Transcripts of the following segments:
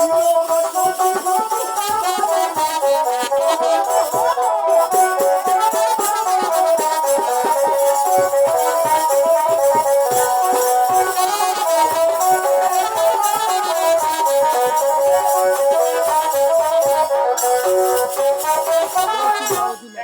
Oh, my God.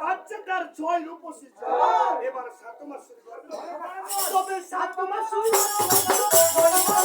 বাচ্চাটার ছয় উপস্থিত এবার সাত গর্ভের তবে সাত মাস সাত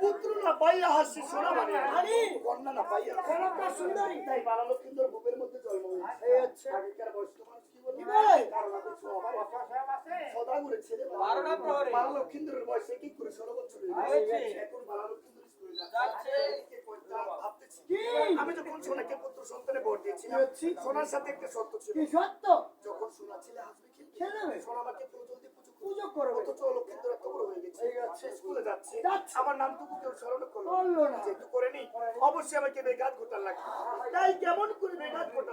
পুত্র না পাইয়া হাসি সোনা মানে কন্যা না পাইয়া কনকটা সুন্দরী। তাই বালালক্ষিন্দর বুকের মধ্যে জন্ম হয়েছে। এই আগেকার বয়স্ক মানুষ কি বলে? কারণ আমি সবার ছেলে বারোটা প্রহরে। বয়স করে ষোলো বছর। স্কুলে যাচ্ছে। কি? আমি যখন সোনাকে পুত্র সন্তানে ভোট দিয়েছিলাম? সোনার সাথে একটা শর্ত ছিল। সত্য যখন সোনা ছেলে হাসবে খেলবে। সোনা আমাকে প্রচুর পুজো করবে। অথচ বড় হয়ে গেছে। স্কুলে যাচ্ছে। আমার নামটুকু কেউ স্মরণ করল করল না। যেহেতু করেনি অবশ্যই আমাকে বেঘাত ঘটার লাগবে তাই কেমন করে বেঘাত ঘটা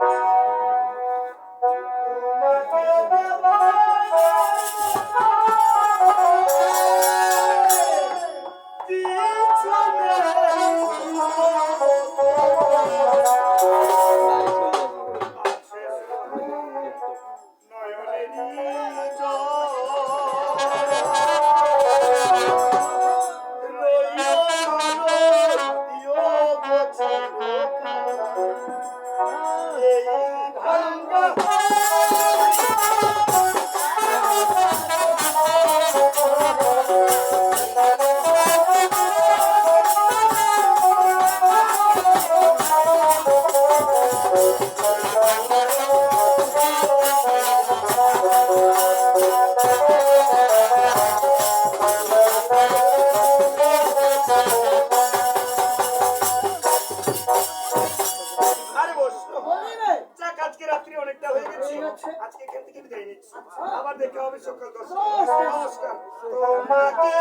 অনেকটা হয়ে গেছে আজকে এখান থেকে বিদায় নিচ্ছি। আবার দেখা হবে সকাল দশটা নমস্কার। তোমাকে